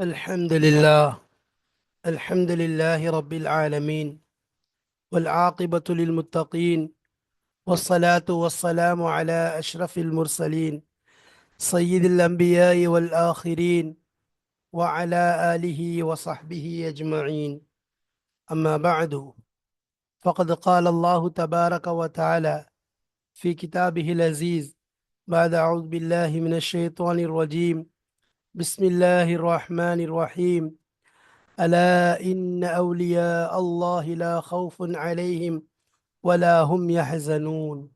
الحمد لله الحمد لله رب العالمين والعاقبة للمتقين والصلاة والسلام على أشرف المرسلين سيد الأنبياء والآخرين وعلى آله وصحبه أجمعين. أما بعد فقد قال الله تبارك وتعالى في كتابه العزيز بعد أعوذ بالله من الشيطان الرجيم بسم الله الرحمن الرحيم. ألا إن أولياء الله لا خوف عليهم ولا هم يحزنون.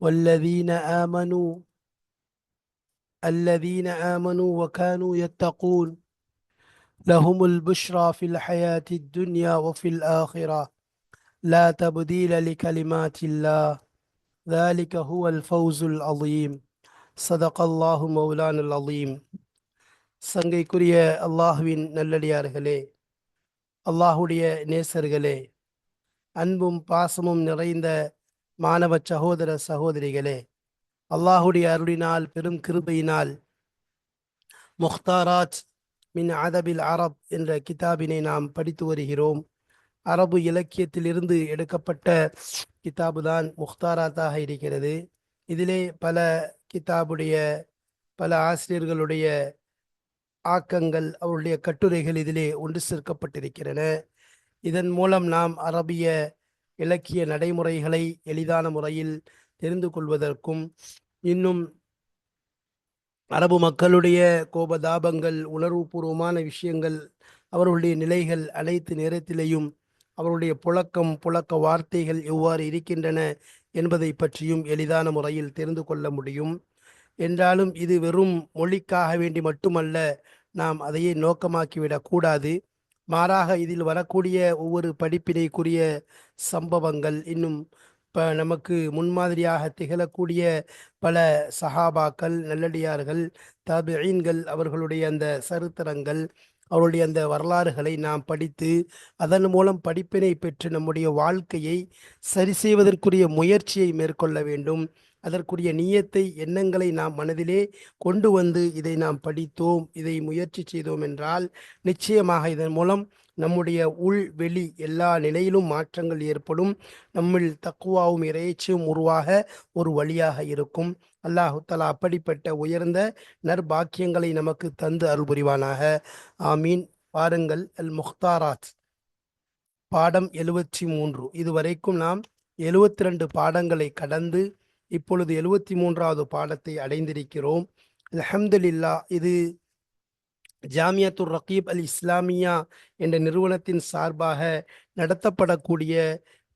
والذين آمنوا الذين آمنوا وكانوا يتقون لهم البشرى في الحياة الدنيا وفي الآخرة. لا تبديل لكلمات الله. ذلك هو الفوز العظيم. صدق الله مولانا العظيم. சங்கைக்குரிய அல்லாஹுவின் நல்லடியார்களே அல்லாஹுடைய நேசர்களே அன்பும் பாசமும் நிறைந்த மாணவ சகோதர சகோதரிகளே அல்லாஹுடைய அருளினால் பெரும் கிருபையினால் முக்தாராஜ் மின் அதபில் அரப் என்ற கிதாபினை நாம் படித்து வருகிறோம். அரபு இலக்கியத்திலிருந்து எடுக்கப்பட்ட கிதாபு தான் முக்தாராத்தாக இருக்கிறது. இதிலே பல கிதாபுடைய பல ஆசிரியர்களுடைய ஆக்கங்கள் அவருடைய கட்டுரைகள் இதிலே ஒன்று சேர்க்கப்பட்டிருக்கின்றன. இதன் மூலம் நாம் அரபிய இலக்கிய நடைமுறைகளை எளிதான முறையில் தெரிந்து கொள்வதற்கும் இன்னும் அரபு மக்களுடைய கோபதாபங்கள் உணர்வுபூர்வமான விஷயங்கள் அவர்களுடைய நிலைகள் அனைத்து நேரத்திலேயும் அவருடைய புழக்கம் புழக்க வார்த்தைகள் எவ்வாறு இருக்கின்றன என்பதை பற்றியும் எளிதான முறையில் தெரிந்து கொள்ள முடியும். என்றாலும் இது வெறும் மொழிக்காக வேண்டி மட்டுமல்ல நாம் அதையே நோக்கமாக்கிவிடக்கூடாது. மாறாக இதில் வரக்கூடிய ஒவ்வொரு படிப்பினைக்குரிய சம்பவங்கள் இன்னும் இப்போ நமக்கு முன்மாதிரியாக திகழக்கூடிய பல சஹாபாக்கள் நல்லடியார்கள் தபீன்கள் அவர்களுடைய அந்த சரித்திரங்கள் அவருடைய அந்த வரலாறுகளை நாம் படித்து அதன் மூலம் படிப்பினை பெற்று நம்முடைய வாழ்க்கையை சரி செய்வதற்குரிய முயற்சியை மேற்கொள்ள வேண்டும். அதற்குரிய நீயத்தை எண்ணங்களை நாம் மனதிலே கொண்டு வந்து இதை நாம் படித்தோம் இதை முயற்சி செய்தோம் என்றால் நிச்சயமாக இதன் மூலம் நம்முடைய உள் வெளி எல்லா நிலையிலும் மாற்றங்கள் ஏற்படும். நம்மில் தக்குவாவும் இறைச்சியும் உருவாக ஒரு வழியாக இருக்கும். அல்லாஹுத்தலா அப்படிப்பட்ட உயர்ந்த நற்பாக்கியங்களை நமக்கு தந்து அருள் புரிவானாக. ஆமீன். பாருங்கள் அல் முக்தாராத். பாடம் எழுவத்தி மூன்று. இதுவரைக்கும் நாம் எழுவத்தி ரெண்டு பாடங்களை கடந்து இப்பொழுது எழுவத்தி மூன்றாவது பாடத்தை அடைந்திருக்கிறோம். அலமதுல்லா இது ஜாமியத்துர் ரகீப் அல் இஸ்லாமியா என்ற நிறுவனத்தின் சார்பாக நடத்தப்படக்கூடிய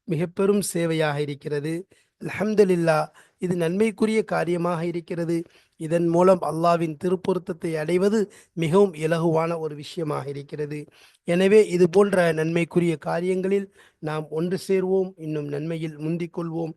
மிக பெரும் சேவையாக இருக்கிறது. அலமதுல்லா இது நன்மைக்குரிய காரியமாக இருக்கிறது. இதன் மூலம் அல்லாவின் திருப்பொருத்தத்தை அடைவது மிகவும் இலகுவான ஒரு விஷயமாக இருக்கிறது. எனவே இது போன்ற நன்மைக்குரிய காரியங்களில் நாம் ஒன்று சேர்வோம் இன்னும் நன்மையில் முந்திக் கொள்வோம்.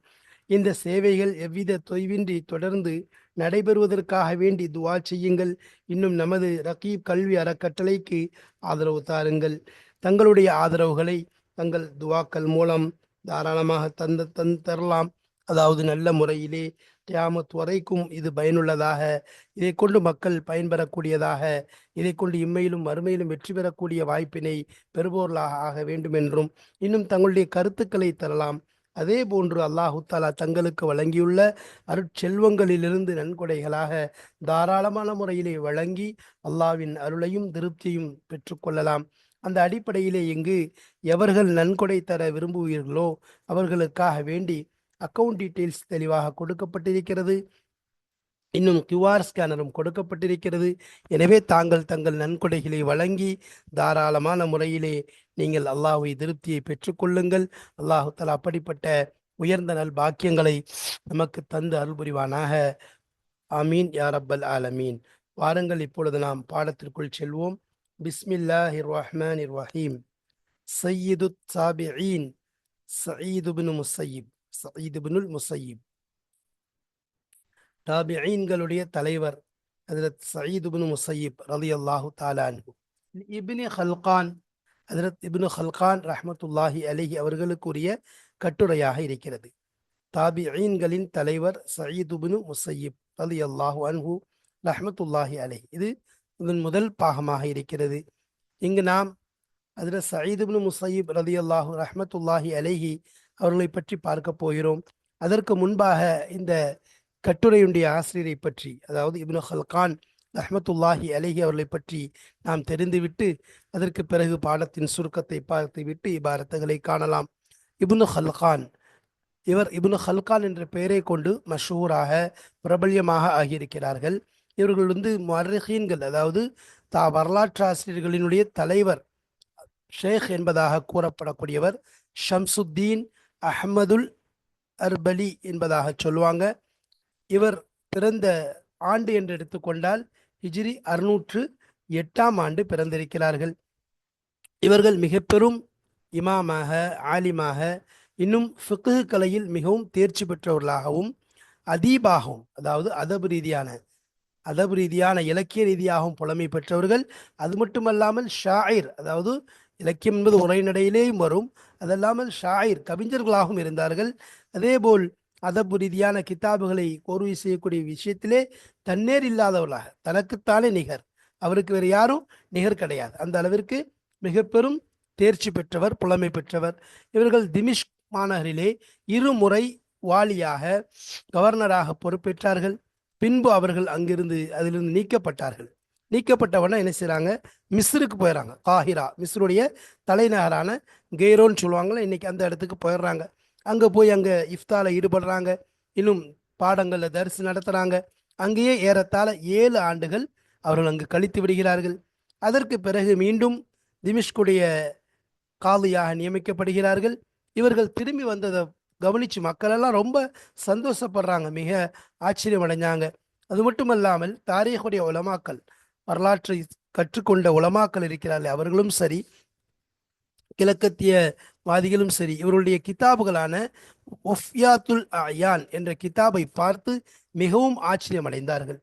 இந்த சேவைகள் எவ்வித தொய்வின்றி தொடர்ந்து நடைபெறுவதற்காக வேண்டி துவா செய்யுங்கள். இன்னும் நமது ரகீப் கல்வி அறக்கட்டளைக்கு ஆதரவு தாருங்கள். தங்களுடைய ஆதரவுகளை தங்கள் துவாக்கள் மூலம் தாராளமாக தந்த தந் தரலாம். அதாவது நல்ல முறையிலே கியாமத் வரைக்கும் இது பயனுள்ளதாக இதை கொண்டு மக்கள் பயன்பெறக்கூடியதாக இதை கொண்டு இம்மையிலும் மறுமையிலும் வெற்றி பெறக்கூடிய வாய்ப்பினை பெறுபவர்களாக ஆக வேண்டும் என்றும் இன்னும் தங்களுடைய கருத்துக்களை தரலாம். அதே போன்று அல்லாஹு தாலா தங்களுக்கு வழங்கியுள்ள அருட்செல்வங்களிலிருந்து நன்கொடைகளாக தாராளமான முறையிலே வழங்கி அல்லாவின் அருளையும் திருப்தியும் பெற்றுக்கொள்ளலாம் அந்த அடிப்படையிலே இங்கு எவர்கள் நன்கொடை தர விரும்புவீர்களோ அவர்களுக்காக வேண்டி அக்கவுண்ட் டீட்டெயில்ஸ் தெளிவாக கொடுக்கப்பட்டிருக்கிறது. இன்னும் கியூஆர் ஸ்கேனரும் கொடுக்கப்பட்டிருக்கிறது. எனவே தாங்கள் தங்கள் நன்கொடைகளை வழங்கி தாராளமான முறையிலே நீங்கள் அல்லாஹுவை திருப்தியை பெற்றுக்கொள்ளுங்கள். அல்லாஹு தலா அப்படிப்பட்ட உயர்ந்த நல் பாக்கியங்களை நமக்கு தந்து அருள் புரிவானாக யாரப்பல் ஆலமீன். வாருங்கள் இப்பொழுது நாம் பாடத்திற்குள் செல்வோம். பிஸ்மில்லா ரஹ்மான் ரஹீம் சையீது சாபியின். சயீது முசையீப். சயீது முசையீப். தாபியீன்களுடைய தலைவர் ஹதரத் சயீதுபின் முசையீப் ரலி அல்லாஹு தாலான் இபினி ஹல்கான் ஹதரத் இபினு ஹல்கான் ரஹமத்துல்லாஹி அலிஹி அவர்களுக்குரிய கட்டுரையாக இருக்கிறது. தாபியீன்களின் தலைவர் சயீதுபின் முசையீப் ரலி அல்லாஹு அன்ஹு ரஹமத்துல்லாஹி அலி இது இதன் முதல் பாகமாக இருக்கிறது. இங்கு நாம் அதில் சயீதுபின் முசையீப் ரதி அல்லாஹு ரஹமத்துல்லாஹி அலிஹி அவர்களை பற்றி பார்க்க போகிறோம். அதற்கு முன்பாக இந்த கட்டுரையுடைய ஆசிரியரை பற்றி அதாவது இப்னு ஹல்கான் அஹமத்துல்லாஹி அலஹி அவர்களை பற்றி நாம் தெரிந்துவிட்டு அதற்கு பிறகு பாடத்தின் சுருக்கத்தை பார்த்துவிட்டு இபாரத்துகளை காணலாம். இப்னு ஹல்கான் இவர் இப்னு ஹல்கான் என்ற பெயரை கொண்டு மஷூராக பிரபல்யமாக ஆகியிருக்கிறார்கள். இவர்கள் வந்து மர்ஹீன்கள் அதாவது தா வரலாற்று ஆசிரியர்களினுடைய தலைவர் ஷேக் என்பதாக கூறப்படக்கூடியவர் ஷம்சுத்தீன் அஹமதுல் அர்பலி என்பதாக சொல்லுவாங்க. இவர் பிறந்த ஆண்டு என்று எடுத்துக்கொண்டால் ஹிஜ்ரி அறுநூற்று எட்டாம் ஆண்டு பிறந்திருக்கிறார்கள். இவர்கள் மிக பெரும் இமாமாக ஆலிமாக இன்னும் ஃபிக்கு கலையில் மிகவும் தேர்ச்சி பெற்றவர்களாகவும் அதீபாகவும் அதாவது அதபு ரீதியான அதபு ரீதியான இலக்கிய ரீதியாகவும் புலமை பெற்றவர்கள். அது மட்டுமல்லாமல் ஷாயிர் அதாவது இலக்கியம் என்பது உரைநடையிலேயும் வரும். அதல்லாமல் ஷாயிர் கவிஞர்களாகவும் இருந்தார்கள். அதேபோல் அதப்பு ரீதியான கிதாபுகளை கோர்வை செய்யக்கூடிய விஷயத்திலே தன்னேர் இல்லாதவர்களாக தனக்குத்தானே நிகர். அவருக்கு வேறு யாரும் நிகர் கிடையாது. அந்த அளவிற்கு மிக பெரும் தேர்ச்சி பெற்றவர் புலமை பெற்றவர். இவர்கள் திமிஷ் மாநகரிலே இருமுறை வாலியாக கவர்னராக பொறுப்பேற்றார்கள். பின்பு அவர்கள் அங்கிருந்து அதிலிருந்து நீக்கப்பட்டார்கள். நீக்கப்பட்டவன என்ன செய்கிறாங்க மிஸ்ருக்கு போயிடறாங்க காஹிரா மிஸ்ருடைய தலைநகரான கெய்ரோன்னு சொல்லுவாங்களே இன்னைக்கு அந்த இடத்துக்கு போயிடுறாங்க அங்கே போய் அங்கே இஃப்தால ஈடுபடுறாங்க. இன்னும் பாடங்களில் தரிசு நடத்துகிறாங்க அங்கேயே ஏறத்தாழ ஏழு ஆண்டுகள் அவர்கள் அங்கு கழித்து விடுகிறார்கள். அதற்கு பிறகு மீண்டும் திமிஷ்குடைய காலியாக நியமிக்கப்படுகிறார்கள். இவர்கள் திரும்பி வந்ததை கவனித்து மக்களெல்லாம் ரொம்ப சந்தோஷப்படுறாங்க. மிக ஆச்சரியம் அடைஞ்சாங்க அது மட்டுமல்லாமல் தாரீகுடைய உலமாக்கள் வரலாற்றை கற்றுக்கொண்ட உலமாக்கல் இருக்கிறார்கள் அவர்களும் சரி கிழக்கத்திய வாதிகளும் சரி இவருடைய கிதாபுகளான ஒஃப்யாத்துல் அயான் என்ற கிதாபை பார்த்து மிகவும் ஆச்சரியமடைந்தார்கள்.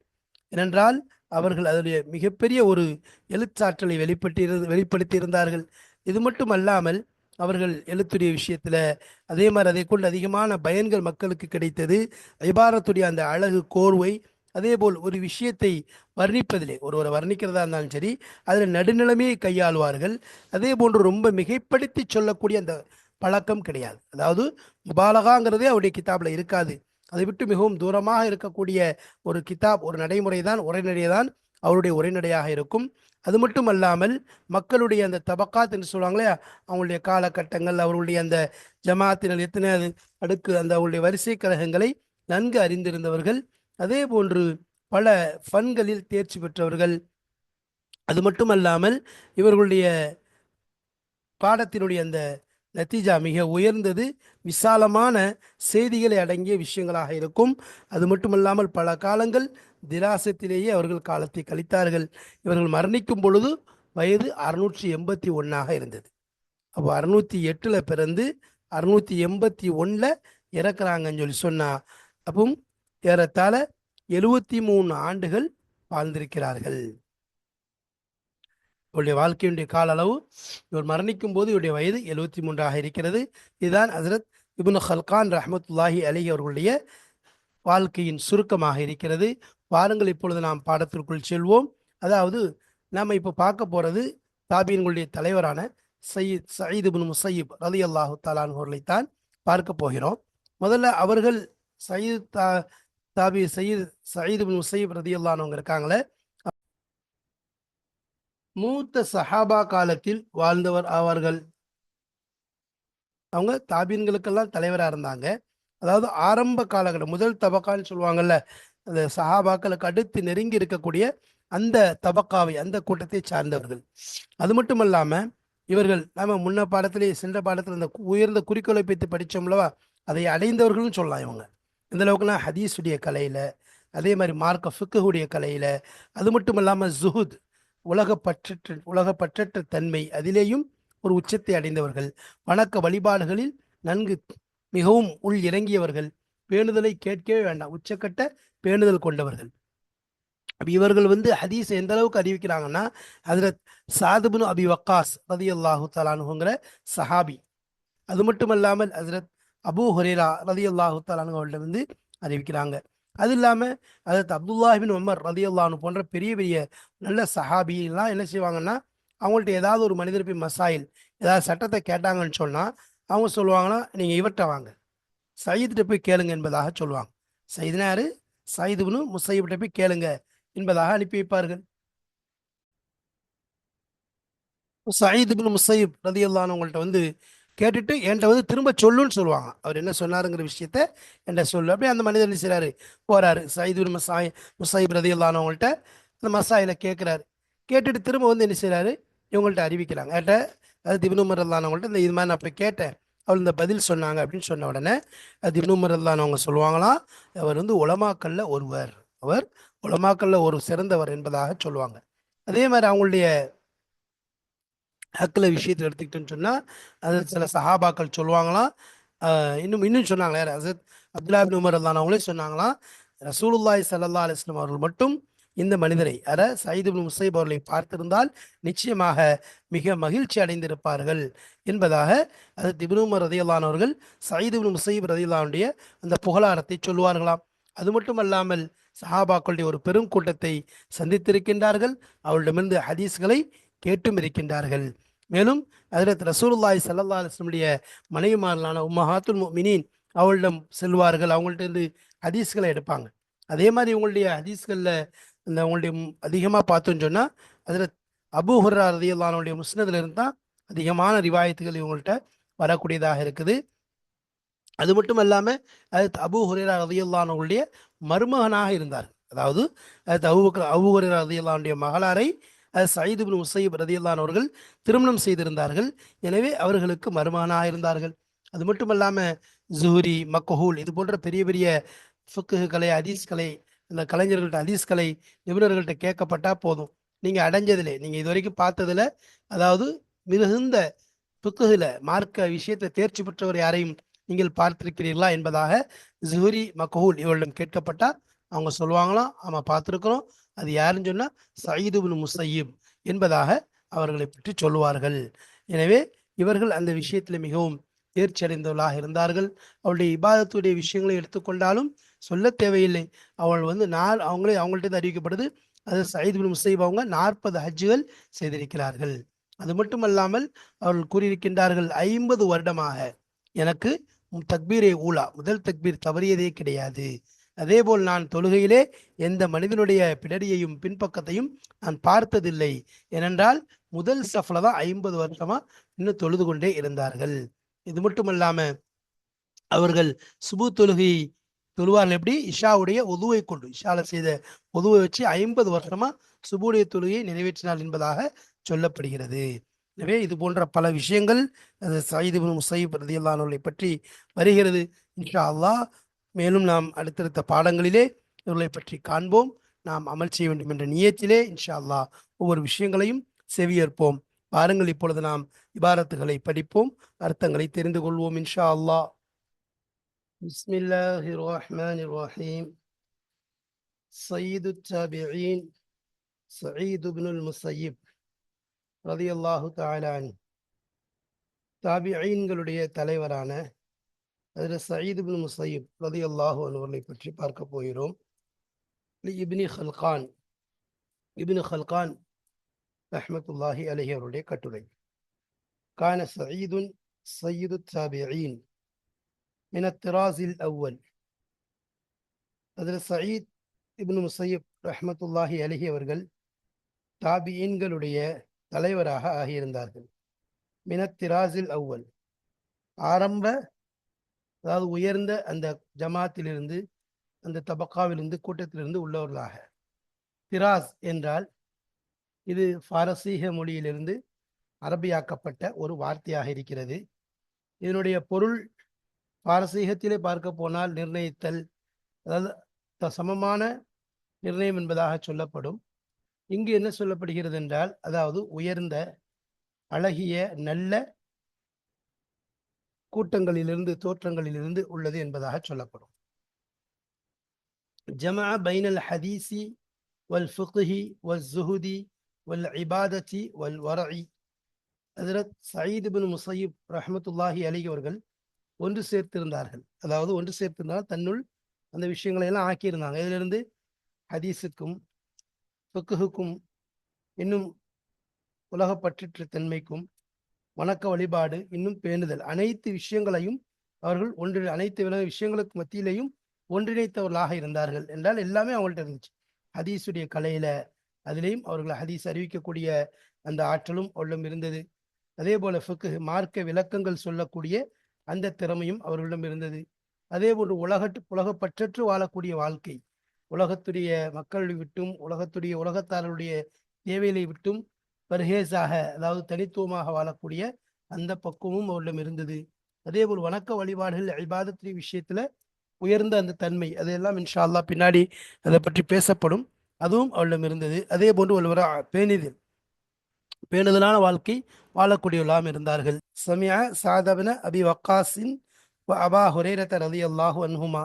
ஏனென்றால் அவர்கள் அதனுடைய மிகப்பெரிய ஒரு எழுத்தாற்றலை வெளிப்பட்டிரு வெளிப்படுத்தியிருந்தார்கள். இது மட்டும் அல்லாமல் அவர்கள் எழுத்துடைய விஷயத்தில் அதே மாதிரி அதை கொண்டு அதிகமான பயன்கள் மக்களுக்கு கிடைத்தது. ஐபாரத்துடைய அந்த அழகு கோர்வை அதே போல் ஒரு விஷயத்தை வர்ணிப்பதிலே ஒருவரை வர்ணிக்கிறதா இருந்தாலும் சரி அதில் நடுநிலைமையை கையாளுவார்கள். அதே போன்று ரொம்ப மிகைப்படுத்தி சொல்லக்கூடிய அந்த பழக்கம் கிடையாது. அதாவது முபாலகாங்கிறதே அவருடைய கிதாபில் இருக்காது. அதை விட்டு மிகவும் தூரமாக இருக்கக்கூடிய ஒரு கிதாப் ஒரு நடைமுறை தான் உரைநடை தான் அவருடைய உரைநடையாக இருக்கும். அது மட்டும் அல்லாமல் மக்களுடைய அந்த தபக்காத் என்று சொல்லுவாங்களே அவங்களுடைய காலகட்டங்கள் அவர்களுடைய அந்த ஜமாத்தினர் எத்தனை அடுக்கு அந்த அவருடைய வரிசை கழகங்களை நன்கு அறிந்திருந்தவர்கள். அதே போன்று பல ஃபன்களில் தேர்ச்சி பெற்றவர்கள் அது மட்டுமல்லாமல் இவர்களுடைய பாடத்தினுடைய அந்த நத்தீஜா மிக உயர்ந்தது. விசாலமான செய்திகளை அடங்கிய விஷயங்களாக இருக்கும். அது மட்டுமல்லாமல் பல காலங்கள் திராசத்திலேயே அவர்கள் காலத்தை கழித்தார்கள். இவர்கள் மரணிக்கும் பொழுது வயது அறுநூற்றி எண்பத்தி ஒன்றாக இருந்தது. அப்போ அறுநூற்றி எட்டில் பிறந்து அறுநூற்றி எண்பத்தி ஒன்றில் இறக்குறாங்கன்னு சொல்லி சொன்னால் அப்போ ஏறத்தாழ எழுவத்தி மூணு ஆண்டுகள் வாழ்ந்திருக்கிறார்கள். இவருடைய வாழ்க்கையுடைய கால அளவு இவர் மரணிக்கும் போது இவருடைய வயது எழுவத்தி மூன்றாக இருக்கிறது. இதுதான் ஹசரத் இபுன் ஹல்கான் ரஹமத்துல்லாஹி அலி அவர்களுடைய வாழ்க்கையின் சுருக்கமாக இருக்கிறது. வாருங்கள் இப்பொழுது நாம் பாடத்திற்குள் செல்வோம். அதாவது நாம் இப்போ பார்க்க போகிறது தாபியன்களுடைய தலைவரான சயீத் சயீத் இபுன் முசையீப் ரலி அல்லாஹு தாலான் அவர்களைத்தான் பார்க்க போகிறோம். முதல்ல அவர்கள் சயீத் தா தாபி சயீத் சயீது இபின் முசையீப் ரதி அல்லானவங்க இருக்காங்களே. மூத்த சஹாபா காலத்தில் வாழ்ந்தவர் ஆவார்கள். அவங்க தாபீன்களுக்கெல்லாம் தலைவராக இருந்தாங்க. அதாவது ஆரம்ப காலகட்டம் முதல் தபக்கான்னு சொல்லுவாங்கல்ல அந்த சஹாபாக்களுக்கு அடுத்து நெருங்கி இருக்கக்கூடிய அந்த தபக்காவை அந்த கூட்டத்தை சார்ந்தவர்கள். அது மட்டும் இல்லாமல் இவர்கள் நாம் முன்ன பாடத்திலே சென்ற பாடத்தில் அந்த உயர்ந்த குறிக்கோளை பற்றி படித்தோம்லவா அதை அடைந்தவர்களும் சொல்லலாம் இவங்க. இந்த அளவுக்குலாம் ஹதீஸுடைய கலையில் அதே மாதிரி மார்க்க ஃபிக்குடைய கலையில் அது மட்டும் இல்லாமல் ஜுஹுத் உலக பற்றற்ற உலக பற்றற்ற தன்மை அதிலேயும் ஒரு உச்சத்தை அடைந்தவர்கள். வணக்க வழிபாடுகளில் நன்கு மிகவும் உள் இறங்கியவர்கள் பேணுதலை கேட்கவே வேண்டாம். உச்சக்கட்ட பேணுதல் கொண்டவர்கள். இவர்கள் வந்து ஹதீஸ் எந்த அளவுக்கு அறிவிக்கிறாங்கன்னா அதில் சாதுபுனு அபி வக்காஸ் ரதி அல்லாஹு தலானுங்கிற சஹாபி. அது மட்டும் இல்லாமல் ஹசரத் அபூ ஹுரேரா ரதி அல்லாஹு தலானு வந்து அறிவிக்கிறாங்க. அது இல்லாமல் அதற்கு அப்துல்லாஹிபின் உமர் ரதியுல்லானு போன்ற பெரிய பெரிய நல்ல சஹாபிலாம் என்ன செய்வாங்கன்னா அவங்கள்ட்ட ஏதாவது ஒரு மனிதர் போய் மசாயில் ஏதாவது சட்டத்தை கேட்டாங்கன்னு சொன்னால் அவங்க சொல்லுவாங்கன்னா நீங்கள் இவர்கிட்ட வாங்க. சயீத்கிட்ட போய் கேளுங்க என்பதாக சொல்லுவாங்க. சைதுனாரு சயிதுபுனு முசையிட்ட போய் கேளுங்க என்பதாக அனுப்பி வைப்பார்கள். சயீத் பின் முசைப் அவங்கள்ட்ட வந்து கேட்டுட்டு என்கிட்ட வந்து திரும்ப சொல்லுன்னு சொல்லுவாங்க. அவர் என்ன சொன்னாருங்கிற விஷயத்த என்கிட்ட சொல்லு. அப்படியே அந்த மனிதர் என்ன செய்றாரு? போறாரு. சயீத் இப்னு மசாய் முசைப் ரதியல்லானவங்கள்ட்ட அந்த மசாயில கேட்குறாரு கேட்டுட்டு திரும்ப வந்து என்ன செய்கிறாரு இவங்கள்ட்ட அறிவிக்கிறாங்க. என்கிட்ட அது திபுனுமர் அல்லானவங்கள்ட்ட இந்த இது மாதிரி நான் போய் கேட்டேன். அவர் இந்த பதில் சொன்னாங்க அப்படின்னு சொன்ன உடனே அது திபுனுமர் அல்லானவங்க சொல்லுவாங்களாம் அவர் வந்து உலமாக்கல்ல ஒருவர். அவர் உலமாக்கல்ல ஒரு சிறந்தவர் என்பதாக சொல்லுவாங்க. அதே மாதிரி அவங்களுடைய ஹக்கில் விஷயத்தை எடுத்துக்கிட்டோன்னு சொன்னால் அது சில சஹாபாக்கள் சொல்லுவாங்களாம். இன்னும் இன்னும் சொன்னாங்களே ஹசரத் அப்துல்லா பின் உமர் அல்லான் அவங்களே சொன்னாங்களாம் ரசூலுல்லாய் சல்லா அலிஸ்லாம் அவர்கள் மட்டும் இந்த மனிதரை அர சயீத் முசைப் அவர்களை பார்த்திருந்தால் நிச்சயமாக மிக மகிழ்ச்சி அடைந்திருப்பார்கள் என்பதாக அது திபுனுமர் ரதியல்லான் அவர்கள் சயீத் முசைப் ரதையல்லானுடைய அந்த புகழாரத்தை சொல்லுவார்களாம். அது மட்டும் அல்லாமல் சஹாபாக்களுடைய ஒரு பெரும் கூட்டத்தை சந்தித்திருக்கின்றார்கள் அவர்களிடமிருந்து ஹதீஸ்களை கேட்டும் இருக்கின்றார்கள். மேலும் அதில் ரசூலுல்லாஹி சல்லா அலிஸ்லமுடைய வஸல்லுடைய மனைவிமார்களான உம்மஹாத்துல் முஃமினீன் அவளிடம் செல்வார்கள். அவங்கள்ட்ட இருந்து ஹதீஸ்களை எடுப்பாங்க. அதே மாதிரி இவங்களுடைய ஹதீஸ்களில் இந்த அவங்களுடைய அதிகமாக பார்த்தோன்னு சொன்னால் அதில் அபு ஹுர்ரா ரதியுல்லானுடைய முஸ்னதுல இருந்து தான் அதிகமான ரிவாயத்துகள் இவங்கள்ட்ட வரக்கூடியதாக இருக்குது. அது மட்டும் இல்லாமல் அது அபு ஹுரேரா ரதியுல்லானுடைய மருமகனாக இருந்தார் அதாவது அது அபு அபு ஹுரேரா ரதியுல்லானுடைய மகளாரை அது சயீத் இப்னு முசைப் அவர்கள் திருமணம் செய்திருந்தார்கள். எனவே அவர்களுக்கு மருமகனாக இருந்தார்கள் அது மட்டும் இல்லாமல் ஜூரி மக்கஹூல் இது போன்ற பெரிய பெரிய ஃபுக்குகளை ஹதீஸ்களை இந்த கலைஞர்கள்ட்ட கலை நிபுணர்கள்ட்ட கேட்கப்பட்டா போதும். நீங்கள் அடைஞ்சதிலே நீங்கள் இது வரைக்கும் பார்த்ததில் அதாவது மிகுந்த புக்குகில் மார்க்க விஷயத்தை தேர்ச்சி பெற்றவர் யாரையும் நீங்கள் பார்த்திருக்கிறீர்களா என்பதாக ஜுஹரி மக்கஹூல் இவர்களிடம் கேட்கப்பட்டால் அவங்க சொல்லுவாங்களாம் ஆமாம் பார்த்துருக்குறோம். அது யாருன்னு சொன்னால் சயீதுபின் முசையீப் என்பதாக அவர்களை பற்றி சொல்வார்கள் எனவே இவர்கள் அந்த விஷயத்தில் மிகவும் தேர்ச்சி அடைந்தவர்களாக இருந்தார்கள். அவருடைய இபாதத்துடைய விஷயங்களை எடுத்துக்கொண்டாலும் சொல்ல தேவையில்லை. அவள் வந்து நார் அவங்களே அவங்கள்ட்ட இருந்து அறிவிக்கப்படுது. அது சயீத் பின் முசைப் அவங்க நாற்பது ஹஜ்ஜுகள் செய்திருக்கிறார்கள். அது மட்டுமல்லாமல் அவர்கள் கூறியிருக்கின்றார்கள் ஐம்பது வருடமாக எனக்கு தக்பீரே ஊலா முதல் தக்பீர் தவறியதே கிடையாது. அதேபோல் நான் தொழுகையிலே எந்த மனிதனுடைய பிடரியையும் பின்பக்கத்தையும் நான் பார்த்ததில்லை. ஏனென்றால் முதல் சஃப்ல தான் ஐம்பது வருஷமா இன்னும் தொழுது கொண்டே இருந்தார்கள். இது மட்டுமல்லாம அவர்கள் சுபு தொழுகை தொழுவார்கள். எப்படி? இஷாவுடைய உதுவை கொண்டு இஷால செய்த உதுவை வச்சு ஐம்பது வருஷமா சுபுடைய தொழுகையை நிறைவேற்றினார் என்பதாக சொல்லப்படுகிறது. எனவே இது போன்ற பல விஷயங்கள் அது சயீது முசைப் ரதியல்லானவர்களை பற்றி வருகிறது. இன்ஷா அல்லாஹ் மேலும் நாம் அடுத்தடுத்த பாடங்களிலே இவர்களை பற்றி காண்போம் நாம் அமல் செய்ய வேண்டும் என்ற நியத்திலே இன்ஷா அல்லாஹ் ஒவ்வொரு விஷயங்களையும் செவியேற்போம் பாருங்கள் இப்பொழுது நாம் இபாரத்துகளை படிப்போம் அர்த்தங்களை தெரிந்து கொள்வோம் இன்ஷா அல்லாஹ் பிஸ்மில்லாஹி ரஹ்மானிர் ரஹீம் சயீது التابعين سعيد بن المسيب ரதியல்லாஹு தாலான் தாபிஐன்களுடைய தலைவரான அதில் சயீத் பின் முசையீப் ரதி அல்லாஹு அனுவர்களை பற்றி பார்க்க போகிறோம். இப்னி ஹல்கான் இப்னு ஹல்கான் ரஹ்மத்துல்லாஹி அலஹி அவருடைய கட்டுரை. கான சயீதுன் சயீது சாபியின் மின திராசில் அவ்வல். அதில் சயீத் இப்னு முசையீப் ரஹமத்துல்லாஹி அலஹி அவர்கள் தாபியீன்களுடைய தலைவராக ஆகியிருந்தார்கள். மினத்திராசில் அவ்வல். ஆரம்ப அதாவது உயர்ந்த அந்த ஜமாத்திலிருந்து அந்த தபக்காவிலிருந்து கூட்டத்திலிருந்து உள்ளவர்களாக. திராஸ் என்றால் இது பாரசீக மொழியிலிருந்து அரபியாக்கப்பட்ட ஒரு வார்த்தையாக இருக்கிறது. இதனுடைய பொருள் பாரசீகத்திலே பார்க்க போனால் நிர்ணயித்தல் அதாவது த- சமமான நிர்ணயம் என்பதாக சொல்லப்படும். இங்கு என்ன சொல்லப்படுகிறது என்றால் அதாவது உயர்ந்த அழகிய நல்ல கூட்டங்களிலிருந்து தோற்றங்களிலிருந்து உள்ளது என்பதாக சொல்லப்படும். ஜமா பைனல் ஹதீசி வல் ஃபுக்ஹி வல் ஜுஹுதி வல் இபாதத்தி வல் வரஇ. ஹசரத் சயீத் பின் முசைப் ரஹமத்துல்லாஹி அலி அவர்கள் ஒன்று சேர்த்திருந்தார்கள். அதாவது ஒன்று சேர்த்திருந்தால் தன்னுள் அந்த விஷயங்களை எல்லாம் ஆக்கியிருந்தாங்க. இதிலிருந்து ஹதீஸுக்கும் ஃபுக்குஹுக்கும் இன்னும் உலகப்பற்று தன்மைக்கும் வணக்க வழிபாடு இன்னும் பேணுதல். அனைத்து விஷயங்களையும் அவர்கள் ஒன்று அனைத்து விலக விஷயங்களுக்கு மத்தியிலையும் ஒன்றிணைத்தவர்களாக இருந்தார்கள் என்றால் எல்லாமே அவங்கள்ட்ட இருந்துச்சு. ஹதீஸுடைய கலையில அதுலேயும் அவர்கள் ஹதீஸ் அறிவிக்கக்கூடிய அந்த ஆற்றலும் அவளிடம் இருந்தது. அதே போல ஃபுக்கு மார்க்க விளக்கங்கள் சொல்லக்கூடிய அந்த திறமையும் அவர்களிடம் இருந்தது. அதே போன்று உலகட்டு உலகப்பற்றற்று வாழக்கூடிய வாழ்க்கை உலகத்துடைய மக்களை விட்டும் உலகத்துடைய உலகத்தாரருடைய தேவைகளை விட்டும் பர்ஹேஸாக அதாவது தனித்துவமாக வாழக்கூடிய அந்த பக்குவமும் அவரிடம் இருந்தது. அதே போல் வணக்க வழிபாடுகள் அல்பாதத்ரி விஷயத்துல உயர்ந்த அந்த தன்மை அதையெல்லாம் இன்ஷா அல்லாஹ் பின்னாடி அதை பற்றி பேசப்படும். அதுவும் அவளிடம் இருந்தது. அதே போன்று ஒரு பேணிதில் பேணுதலான வாழ்க்கை வாழக்கூடியவர்களாம் இருந்தார்கள். சமியா சாதவன அபி வக்காசின் அபா ஹுரேரத ரதி அல்லாஹு அன்ஹுமா.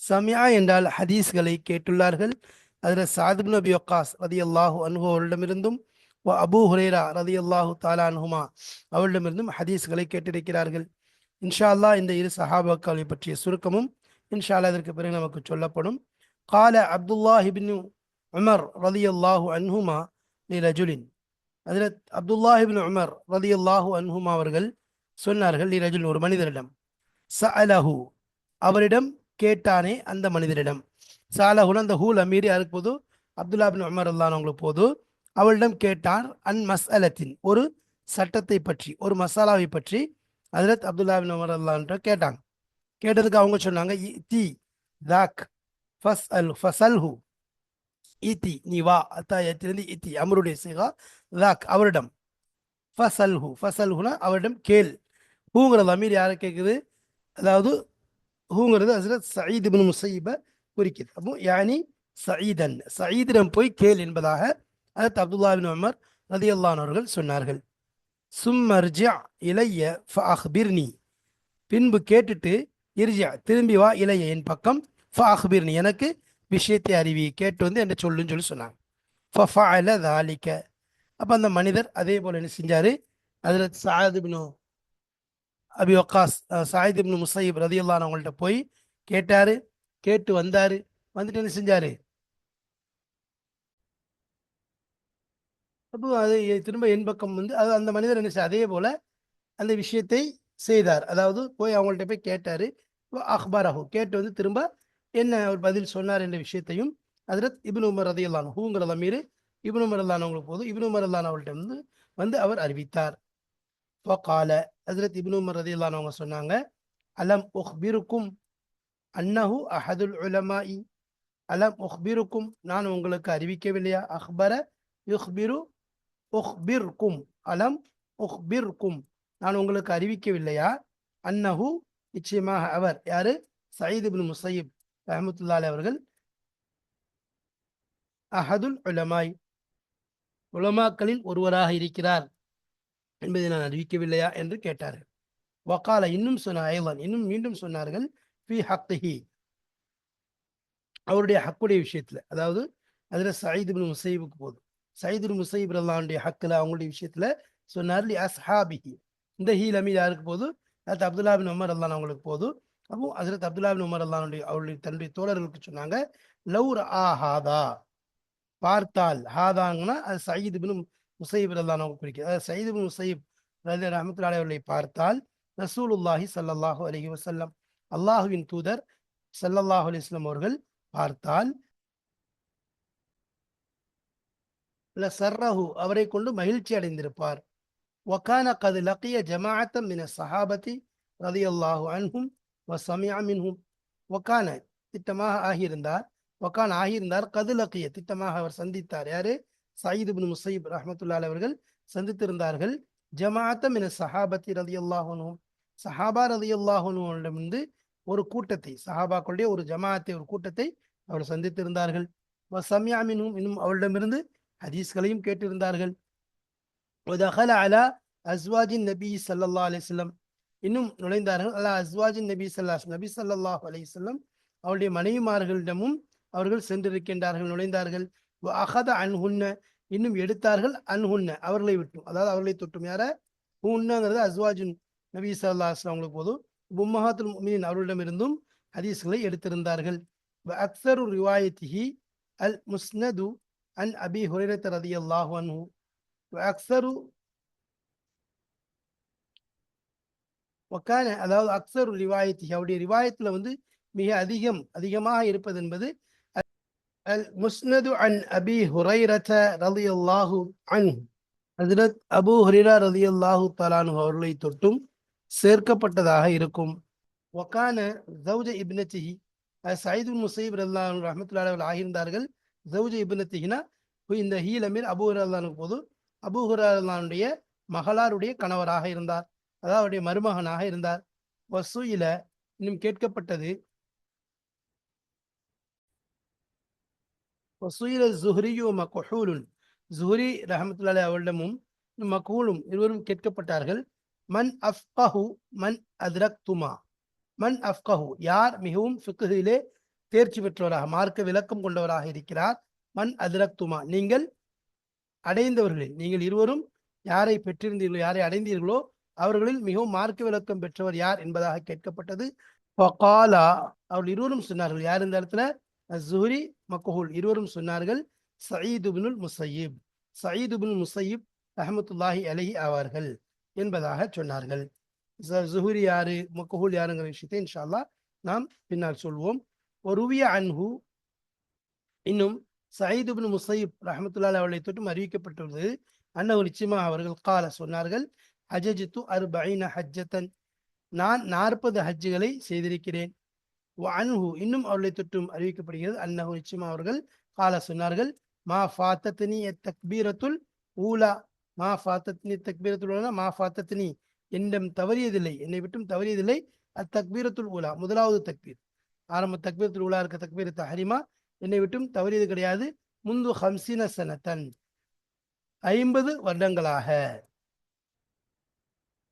சமியா என்றால் ஹதீஸ்களை கேட்டுள்ளார்கள். அதில் சாதிபின் அபி வக்காஸ் ரதி அல்லாஹு அன்ஹு அவரிடமிருந்தும் அபு ஹுரேரா ரதி அல்லாஹு தாலா அன்ஹுமா அவரிடமிருந்தும் ஹதீஸ்களை கேட்டிருக்கிறார்கள். இன்ஷா அல்லா இந்த இரு சஹாபாக்களை பற்றிய சுருக்கமும் இன்ஷா அல்லா இதற்கு பிறகு நமக்கு சொல்லப்படும். கால அப்துல்லா ஹிபின் உமர் ரதி அல்லாஹு அன்ஹுமா ரஜுலின் அதில் அப்துல்லாஹிபின் உமர் ரதி அல்லாஹு அன்ஹுமா அவர்கள் சொன்னார்கள் நீ ரஜுல் ஒரு மனிதரிடம். சஅலஹு அவரிடம் கேட்டானே அந்த மனிதரிடம். சாலஹுன் அந்த ஹூல் அமீர் யாருக்கு போது? அப்துல்லா பின் உமர் அல்லான் அவங்களுக்கு போது. அவளிடம் கேட்டார் அன் மஸ்அலத்தின் ஒரு சட்டத்தை பற்றி ஒரு மசாலாவை பற்றி? ஹஜரத் அப்துல்லா பின் உமர் அல்லான்ற கேட்டாங்க. கேட்டதுக்கு அவங்க சொன்னாங்க தி தாக் ஃபஸ் அல் ஃபசல்ஹு இத்தி நீ வா. அத்தாயத்திலிருந்து இத்தி அமருடைய சிகா தாக் அவரிடம். ஃபசல்ஹு ஃபசல்ஹுனா அவரிடம் கேள். ஹூங்கிறது அமீர் யாரை கேட்குது? அதாவது ஹூங்கிறது ஹசரத் சயீத் இப்னு முசைப குறிக்குது. அப்போ யானி சயீதன் சயீதிடம் போய் கேள் என்பதாக அதற்கு அப்துல்லா பின் உமர் ரதியல்லான் அவர்கள் சொன்னார்கள் சும்மர்ஜா இளைய ஃபஅஹ்பிர்னி. பின்பு கேட்டுட்டு இர்ஜா திரும்பி வா இளைய என் பக்கம் ஃபஅஹ்பிர்னி. எனக்கு விஷயத்தை அறிவி கேட்டு வந்து என்ன சொல்லுன்னு சொல்லி சொன்னாங்க. ஃபஃபஅல தாலிக்க. அப்போ அந்த மனிதர் அதே போல் என்ன செஞ்சார்? அதில் சாயத் அபி ஒக்காஸ் சாயித் இப்னு முசைப் ரதியுல்லான் அவங்கள்ட்ட போய் கேட்டார் கேட்டு வந்தார். வந்துட்டு என்ன செஞ்சார்? அப்போ அது திரும்ப என் பக்கம் வந்து அது அந்த மனிதர் என்ன அதே போல அந்த விஷயத்தை செய்தார். அதாவது போய் அவங்கள்ட்ட போய் கேட்டார் அஹ்பாரஹு. கேட்டு வந்து திரும்ப என்ன அவர் பதில் சொன்னார் என்ற விஷயத்தையும் ஹஜரத் இபின் உமர் ரதியல்லான் ஹூங்கிறத மீறி இபின் உமர் அல்லானவங்களுக்கு போது இப்னு உமர் அல்லான் அவங்கள்ட்ட வந்து வந்து அவர் அறிவித்தார். ஃபகால அதிரத் இபின் உமர் ரதியல்லான் அவங்க சொன்னாங்க அலம் உஹ்பிருக்கும் அன்னஹு அஹதுல் உலமாஇ. அலம் உஹ்பிருக்கும் நான் உங்களுக்கு அறிவிக்கவில்லையா? அஹ்பர யுஹ்பிரு உஹ்பிர்கும் அலம் உஹ்பிர்கும். நான் உங்களுக்கு அறிவிக்கவில்லையா? அன்னஹு நிச்சயமாக அவர். யாரு? சயீத் இபின் முசையீப் ரஹமத்துல்லாஹி அவர்கள். அஹதுல் உலமாய். உலமாக்களில் ஒருவராக இருக்கிறார் என்பதை நான் அறிவிக்கவில்லையா என்று கேட்டார்கள் வக்கால இன்னும் சொன்ன ஐவன் இன்னும் மீண்டும் சொன்னார்கள் ஃபி ஹக்திஹி அவருடைய ஹக்குடைய விஷயத்துல அதாவது அதில் சயீத் இபின் முசைபுக்கு போதும். சைதுர் முசைப் அல்லாவுடைய ஹக்குல அவங்களுடைய விஷயத்துல சொன்னார் லி அஸ்ஹாபிஹி. இந்த ஹீல் அமீர் யாருக்கு போது? அது அப்துல்லா பின் உமர் அல்லான் அவங்களுக்கு போது. அப்போ ஹசரத் அப்துல்லா பின் உமர் அல்லானுடைய அவருடைய தன்னுடைய தோழர்களுக்கு சொன்னாங்க லவ் ஆ ஹாதா. பார்த்தால் ஹாதாங்கன்னா அது சயீத் பின் முசைப் அல்லான் அவங்க குறிக்கிறது அதாவது சயீது பின் முசைப் ரதி ரஹமத்துல்லாஹி அவர்களை பார்த்தால் ரசூலுல்லாஹி சல்லாஹூ அலஹி வசல்லம் அல்லாஹுவின் தூதர் சல்லல்லாஹு அலிஸ்லாம் அவர்கள் பார்த்தால் இல்ல சர்ரஹு அவரை கொண்டு மகிழ்ச்சி அடைந்திருப்பார். ஒக்கான கது லக்கிய ஜமாஅத்தம் மின சஹாபதி ரதி அல்லாஹு அன்ஹும் வ சமியா மின்ஹும். ஒக்கான திட்டமாக ஆகியிருந்தார். ஒக்கான் ஆகியிருந்தார். கது லக்கிய திட்டமாக அவர் சந்தித்தார். யாரு? சயீது பின் முசைப் ரஹமத்துல்லால் அவர்கள் சந்தித்திருந்தார்கள். ஜமாஅத்தம் மின சஹாபத்தி ரதி அல்லாஹனும் சஹாபா ரதி அல்லாஹனுடமிருந்து ஒரு கூட்டத்தை சஹாபாக்களுடைய ஒரு ஜமாஅத்தை ஒரு கூட்டத்தை அவர் சந்தித்திருந்தார்கள். வ சமியா மின்ஹும் இன்னும் அவரிடமிருந்து ஹதீஸ்களையும் கேட்டிருந்தார்கள். அஹல அலா அஸ்வாஜின் நபி சல்லா அலிஸ்லம் இன்னும் நுழைந்தார்கள். அல்லா அஸ்வாஜின் நபி சல்லாஸ் நபி சல்லாஹ் அலிஸ்லம் அவருடைய மனைவிமார்களிடமும் அவர்கள் சென்றிருக்கின்றார்கள் நுழைந்தார்கள். அகத அன்ஹுன்ன இன்னும் எடுத்தார்கள். அன்ஹுன்ன அவர்களை விட்டும். அதாவது அவர்களை தொட்டும். யார? ஹுன்னங்கிறது அஸ்வாஜின் நபி சல்லா அஸ்லாம் அவங்களுக்கு போதும். உம்மஹாத்துல் மீன் அவர்களிடமிருந்தும் ஹதீஸ்களை எடுத்திருந்தார்கள். அக்சரு ரிவாயத்திஹி அல் முஸ்னது عن أبي هريرة رضي الله عنه وأكثر وكان அதாவது அக்சர் ரிவாயத்தி அவருடைய ரிவாயத்துல வந்து மிக அதிகம் அதிகமாக இருப்பது என்பது அல் முஸ்னது அன் அபி ஹுரைரத ரலியல்லாஹு அன்ஹு ஹஜ்ரத் அபூ ஹுரைரா ரலியல்லாஹு தலானு அவர்களை தொட்டும் சேர்க்கப்பட்டதாக இருக்கும் ஒக்கான ஜவுஜ இப்னத்திஹி சயீது முசைப் ரல்லாஹு ரஹமத்துல்லாஹி அவர்கள் ஆகியிருந்தார்கள் ஜவுஜ இப்னத்திஹினா இந்த ஹீலமீர் அபூ ஹுரானுக்கு போது அபூ ஹுரானுடைய மகளாருடைய கணவராக இருந்தார். அதாவது அவருடைய மருமகனாக இருந்தார். வசூயில இன்னும் கேட்கப்பட்டது வசூயில ஜுஹ்ரியு மகூலுன் ஜுஹ்ரி ரஹமத்துல்லாஹி அவரிடமும் மகூலும் இருவரும் கேட்கப்பட்டார்கள். மன் அஃப்கஹு மன் அத்ரக் துமா மன் அஃப்கஹு யார் மிகவும் ஃபிக்ஹிலே தேர்ச்சி பெற்றவராக மார்க்க விளக்கம் கொண்டவராக இருக்கிறார். மன் அதிரக்துமா. நீங்கள் அடைந்தவர்களில் நீங்கள் இருவரும் யாரை பெற்றிருந்தீர்களோ யாரை அடைந்தீர்களோ அவர்களில் மிகவும் மார்க்க விளக்கம் பெற்றவர் யார் என்பதாக கேட்கப்பட்டது. பகாலா அவர்கள் இருவரும் சொன்னார்கள். யார் இந்த இடத்துல? ஜுஹரி மக்குஹுல் இருவரும் சொன்னார்கள். சயீதுபினுல் முசையீப். சயீதுபின் முசையீப் அஹமத்துல்லாஹி அலஹி ஆவார்கள் என்பதாக சொன்னார்கள். ஜுஹுரி யாரு மக்குஹுல் யாருங்கிற விஷயத்தை இன்ஷால்லா நாம் பின்னால் சொல்வோம். ஒருவிய அன்ஹு இன்னும் சயீதுபின் முசைப் ரஹமத்துல்லா அவளை அவர்களை தொட்டும் அறிவிக்கப்பட்டுள்ளது அன்னவர் நிச்சயமாக அவர்கள் கால சொன்னார்கள் ஹஜஜித்து அர்பைன ஹஜ்ஜத்தன் நான் நாற்பது ஹஜ்ஜுகளை செய்திருக்கிறேன் அன்ஹு இன்னும் அவர்களை தொட்டும் அறிவிக்கப்படுகிறது அன்னஹு நிச்சயமா அவர்கள் கால சொன்னார்கள் மா ஃபாத்தத்னி தக்பீரத்துல் ஊலா மா ஃபாத்தத்னி தக்பீரத்துல் ஊலா மா ஃபாத்தத்னி என்னிடம் தவறியதில்லை என்னை விட்டும் தவறியதில்லை அத்தக்பீரத்துல் ஊலா முதலாவது தக்பீர். ஆரம்ப தக்பீரத்துல் ஊலா இருக்க தக்பீர ஹரிமா என்னை விட்டும் தவறியது கிடையாது. முந்து ஹம்சின சனத்தன். ஐம்பது வருடங்களாக.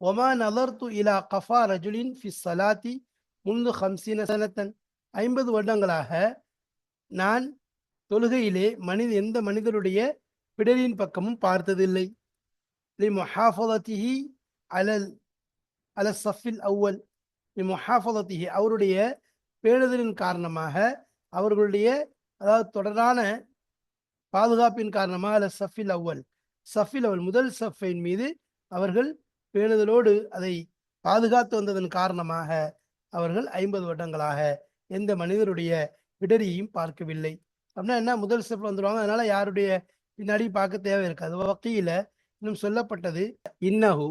ஒமா நலர்த்து இலா கஃபா ரஜுலின் ஃபி சலாத்தி. முந்து ஹம்சின சனத்தன். ஐம்பது வருடங்களாக நான் தொழுகையிலே மனித எந்த மனிதருடைய பிடலின் பக்கமும் பார்த்ததில்லை. அலல் அல சஃபில் அவ்வல். அவருடைய பேணுதலின் காரணமாக அவர்களுடைய அதாவது தொடரான பாதுகாப்பின் காரணமாக அல்ல சஃபில் அவ்வல். சஃபில் அவல் முதல் சஃபின் மீது அவர்கள் பேணுதலோடு அதை பாதுகாத்து வந்ததன் காரணமாக அவர்கள் ஐம்பது வருடங்களாக எந்த மனிதருடைய விடரியையும் பார்க்கவில்லை. அப்படின்னா என்ன? முதல் ஸ்டெப்ல வந்துடுவாங்க அதனால யாருடைய பின்னாடி பார்க்க தேவை இருக்காது. வகையில இன்னும் சொல்லப்பட்டது இன்னஹு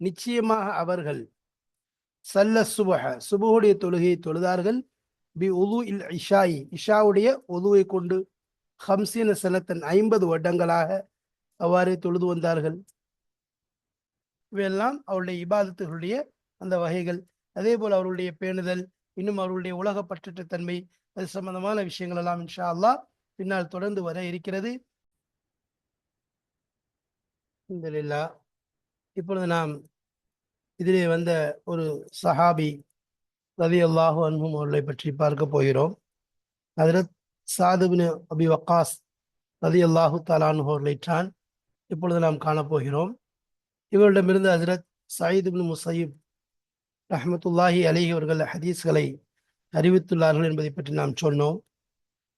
நிச்சயமாக அவர்கள் சல்ல சுபஹ சுபுடைய தொழுகையை தொழுதார்கள். பி உது இல் இஷாயி இஷாவுடைய உதுவை கொண்டு ஹம்சீன சனத்தன் ஐம்பது வருடங்களாக அவ்வாறே தொழுது வந்தார்கள். இவையெல்லாம் அவருடைய இபாதத்துகளுடைய அந்த வகைகள். அதே போல் அவருடைய பேணுதல் இன்னும் அவருடைய உலக பற்றற்ற தன்மை அது சம்பந்தமான விஷயங்கள் எல்லாம் இன்ஷா அல்லாஹ் பின்னால் தொடர்ந்து வர இருக்கிறது. இப்பொழுது நாம் இதிலே வந்த ஒரு சஹாபி ரதி அல்லாஹு அன்பும் அவர்களை பற்றி பார்க்க போகிறோம். அதில் சாதுபின் அபி வக்காஸ் ரதி அல்லாஹு தாலானு அவர்களைத்தான் இப்பொழுது நாம் காணப்போகிறோம் இவரிடமிருந்து ஹசரத் சயீத் பின் முசைப் ரஹமத்துல்லாஹி அலி அவர்கள் ஹதீஸ்களை அறிவித்துள்ளார்கள் என்பதை பற்றி நாம் சொன்னோம்.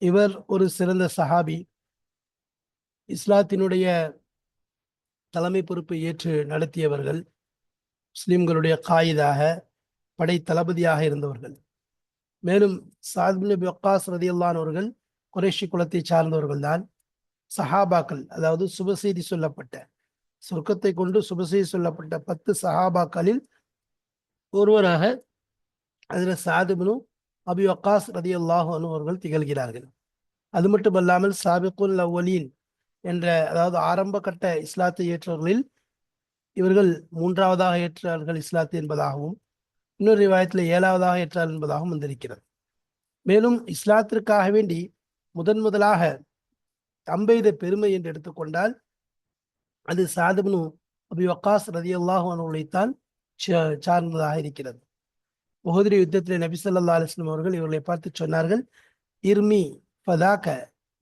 இவர் ஒரு சிறந்த சஹாபி. இஸ்லாத்தினுடைய தலைமை பொறுப்பை ஏற்று நடத்தியவர்கள். முஸ்லீம்களுடைய காயிதாக படை தளபதியாக இருந்தவர்கள். மேலும் சாத்பின் பக்காஸ் ரதியுல்லான் அவர்கள் குறைஷி குலத்தை சார்ந்தவர்கள் தான். சஹாபாக்கள் அதாவது சுபசெய்தி சொல்லப்பட்ட சொர்க்கத்தை கொண்டு சுபசெய்தி சொல்லப்பட்ட பத்து சஹாபாக்களில் ஒருவராக அதில் சாதுபனு அபி வக்காஸ் ரதி அல்லாஹு அவர்கள் திகழ்கிறார்கள். அது மட்டுமல்லாமல் சாபிகுல் அவ்வலீன் என்ற அதாவது ஆரம்ப கட்ட இஸ்லாத்தை ஏற்றவர்களில் இவர்கள் மூன்றாவதாக ஏற்றார்கள் இஸ்லாத்து என்பதாகவும் இன்னொரு ரிவாயத்தில் ஏழாவதாக ஏற்றார் என்பதாகவும் வந்திருக்கிறது. மேலும் இஸ்லாத்திற்காக வேண்டி முதன் முதலாக தம்பெய்த பெருமை என்று எடுத்துக்கொண்டால் அது சாதுபனு அபி வக்காஸ் ரதி அல்லாஹு அவர்களைத்தான் சார்ந்ததாக இருக்கிறது. முகதிரி யுத்தத்தில் நபி சொல்லா அலிஸ்லம் அவர்கள் இவர்களை பார்த்து சொன்னார்கள் இர்மி ஃபதாக்க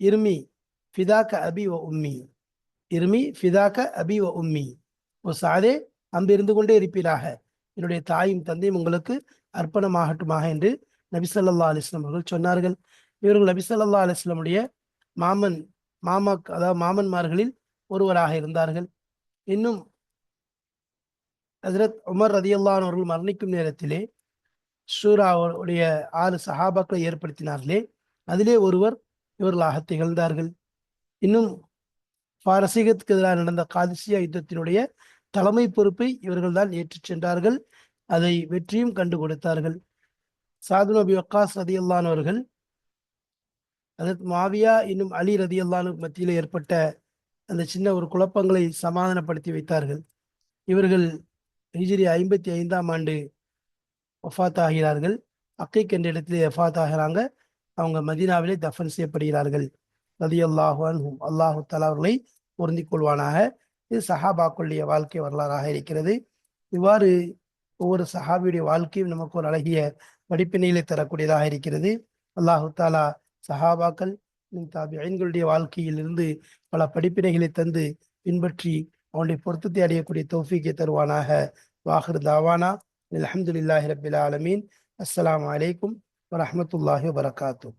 இர்மி ஃபிதாக்க அபி வ உம்மி இர்மி ஃபிதாக்க அபி வ உம்மி. ஓ சாதே அம்பிருந்து கொண்டே இருப்பீராக. என்னுடைய தாயும் தந்தையும் உங்களுக்கு அர்ப்பணமாகட்டுமாக என்று நபிசல்லா அலிஸ்லம் அலிஸ்லாம் அவர்கள் சொன்னார்கள். இவர்கள் நபிசல்லா அலிஸ்லமுடைய மாமன் மாமா அதாவது மாமன்மார்களில் ஒருவராக இருந்தார்கள். இன்னும் ஹசரத் உமர் ரதியுல்லான் அவர்கள் மரணிக்கும் நேரத்திலே ஷூராவுடைய ஆறு சஹாபாக்களை ஏற்படுத்தினார்களே. அதிலே ஒருவர் இவர்களாக திகழ்ந்தார்கள். இன்னும் பாரசீகத்துக்கு எதிராக நடந்த காதிசியா யுத்தத்தினுடைய தலைமை பொறுப்பை இவர்கள் தான் ஏற்றுச் சென்றார்கள். அதை வெற்றியும் கண்டு கொடுத்தார்கள். சாது நபி வக்காஸ் ரதியல்லான் அவர்கள் அதற்கு மாவியா இன்னும் அலி ரதியல்லானுக்கு மத்தியில் ஏற்பட்ட அந்த சின்ன ஒரு குழப்பங்களை சமாதானப்படுத்தி வைத்தார்கள். இவர்கள் ஹிஜிரி ஐம்பத்தி ஐந்தாம் ஆண்டு வஃபாத் ஆகிறார்கள் அக்கைக் என்ற இடத்திலே வஃபாத் ஆகிறாங்க அவங்க மதினாவிலே தஃபன் செய்யப்படுகிறார்கள். ரதியல்லாஹு அல்லாஹு தலா அவர்களை பொருந்திக் கொள்வானாக. இது சஹாபாக்களுடைய வாழ்க்கை வரலாறாக இருக்கிறது. இவ்வாறு ஒவ்வொரு சஹாபியுடைய வாழ்க்கையும் நமக்கு ஒரு அழகிய படிப்பினையிலே தரக்கூடியதாக இருக்கிறது. அல்லாஹு தாலா சஹாபாக்கள் ஐன்களுடைய வாழ்க்கையில் இருந்து பல படிப்பினைகளை தந்து பின்பற்றி அவனுடைய பொருத்தத்தை அடையக்கூடிய தௌஃபீக்கை தருவானாக. வாஹர் தாவானா. அல்ஹம்துலில்லாஹி ரபில் ஆலமீன். அஸ்ஸலாமு அலைக்கும் வரஹ்மத்துல்லாஹி வபரகாத்து